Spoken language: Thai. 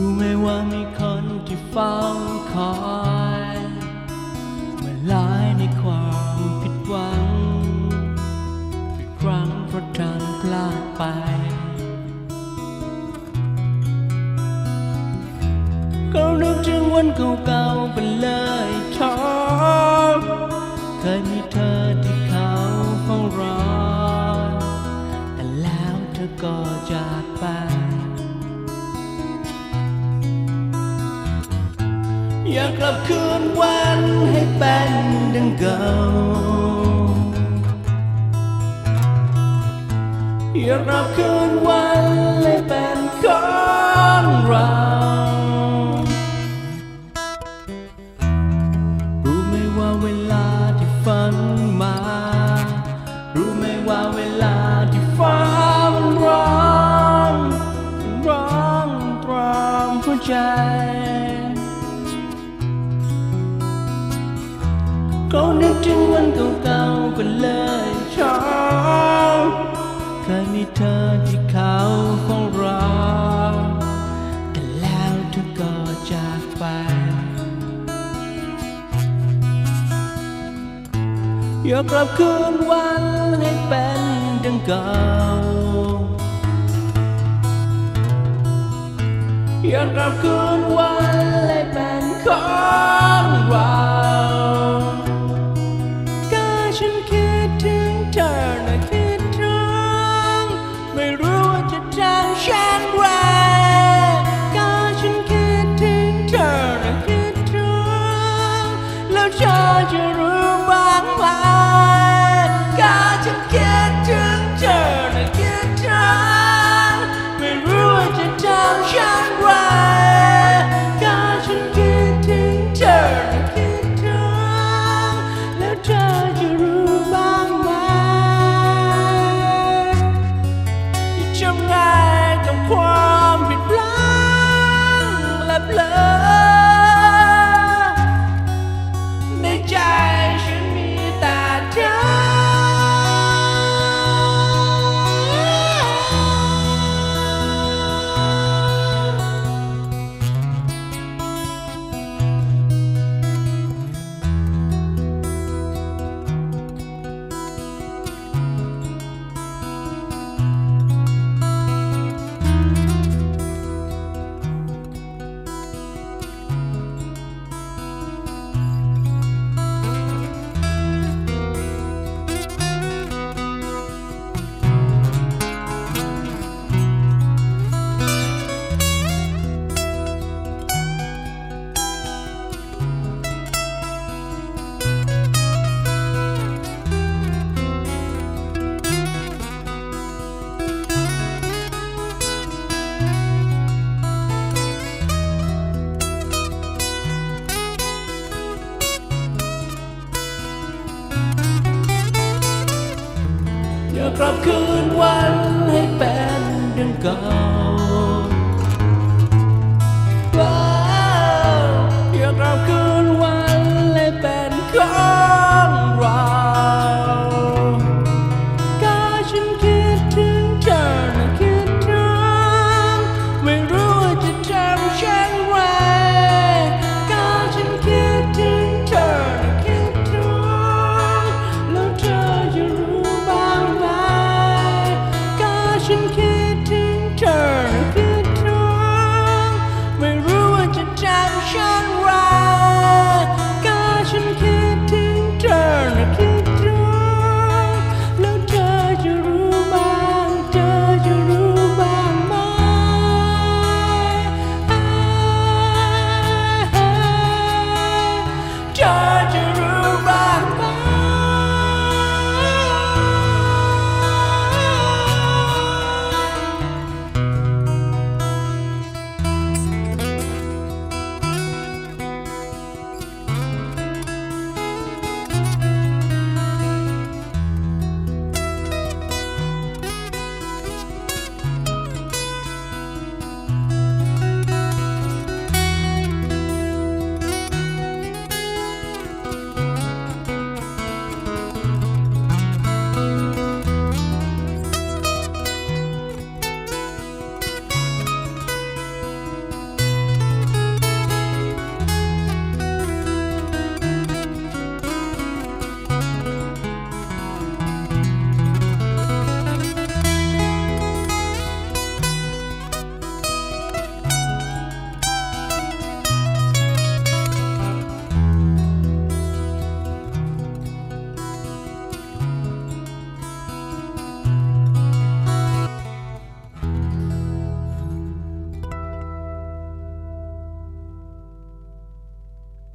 รู้ไหมว่ามีคนที่เฝ้าคอยเมื่อหลายในความผิดหวังอีกครั้งเพราะเธอพลาดไป ก็นึกถึงวันเก่าๆเป็นเลยท้อเคยมีเธอที่เขาเฝ้ารอแต่แล้วเธอก็จากไป อยากกลับคืนวันให้เป็นดังเก่า อยากกลับคืนวันให้เป็นของเรา ก็นึกถึงวันเก่าๆก็เลยชอบเคยมีเธอที่เขาเฝ้ารอแต่แล้วเธอก็จากไป อยากกลับคืนวันให้เป็นดังเก่า อยากกลับคืนวันให้เป็นของเรา อยากกลับคืนวันให้เป็นดังเก่า ocean